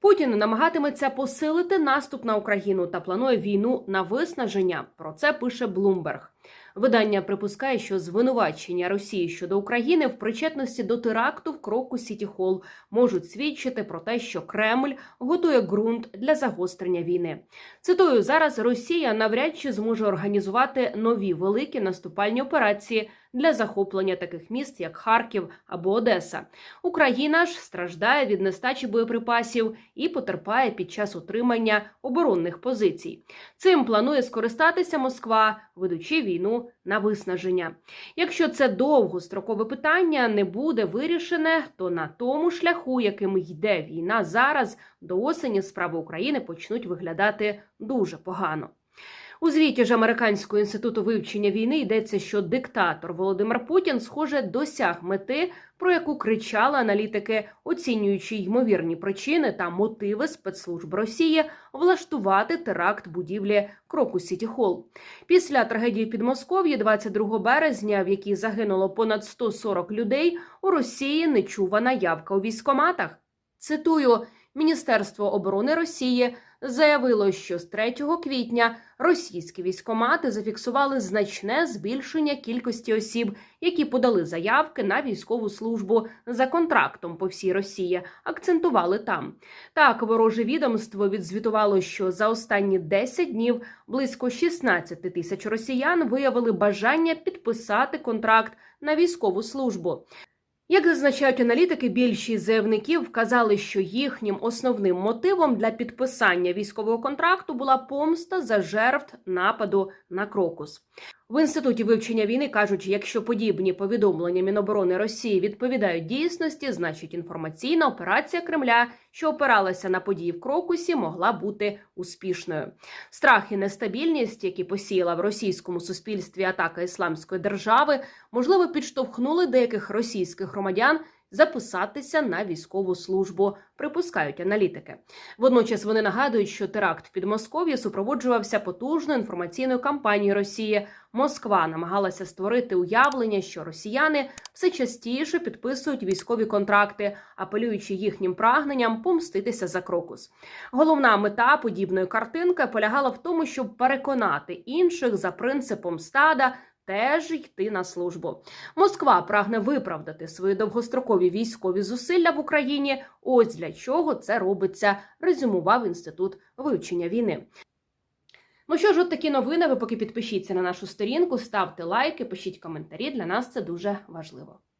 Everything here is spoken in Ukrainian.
Путін намагатиметься посилити наступ на Україну та планує війну на виснаження. Про це пише Блумберг. Видання припускає, що звинувачення Росії щодо України в причетності до теракту в кроку Сіті Холл можуть свідчити про те, що Кремль готує ґрунт для загострення війни. Цитую зараз: Росія навряд чи зможе організувати нові великі наступальні операції для захоплення таких міст, як Харків або Одеса. Україна ж страждає від нестачі боєприпасів і потерпає під час утримання оборонних позицій. Цим планує скористатися Москва, ведучи війну на виснаження. Якщо це довгострокове питання не буде вирішене, то на тому шляху, яким йде війна зараз, до осені справи України почнуть виглядати дуже погано. У звіті ж Американського інституту вивчення війни йдеться, що диктатор Володимир Путін, схоже, досяг мети, про яку кричали аналітики, оцінюючи ймовірні причини та мотиви спецслужб Росії влаштувати теракт будівлі Кроку Сіті Холл. Після трагедії під Москов'ї 22 березня, в якій загинуло понад 140 людей, у Росії нечувана явка у військоматах. Цитую. Міністерство оборони Росії заявило, що з 3 квітня російські військомати зафіксували значне збільшення кількості осіб, які подали заявки на військову службу за контрактом по всій Росії. Акцентували там. Так, вороже відомство відзвітувало, що за останні 10 днів близько 16 тисяч росіян виявили бажання підписати контракт на військову службу. Як зазначають аналітики, більшість заявників вказали, що їхнім основним мотивом для підписання військового контракту була помста за жертв нападу на крокус. В інституті вивчення війни кажуть, якщо подібні повідомлення Міноборони Росії відповідають дійсності, значить інформаційна операція Кремля, що опиралася на події в крокусі, могла бути успішною. Страх і нестабільність, які посіяла в російському суспільстві атака ісламської держави, можливо, підштовхнули деяких російських громадян записатися на військову службу, припускають аналітики. Водночас вони нагадують, що теракт в Підмосков'ї супроводжувався потужною інформаційною кампанією Росії. Москва намагалася створити уявлення, що росіяни все частіше підписують військові контракти, апелюючи їхнім прагненням помститися за крокус. Головна мета подібної картинки полягала в тому, щоб переконати інших за принципом стада теж йти на службу. Москва прагне виправдати свої довгострокові військові зусилля в Україні. Ось для чого це робиться, резюмував інститут вивчення війни. Ну що ж, от такі новини. Ви поки підпишіться на нашу сторінку, ставте лайки, пишіть коментарі. Для нас це дуже важливо.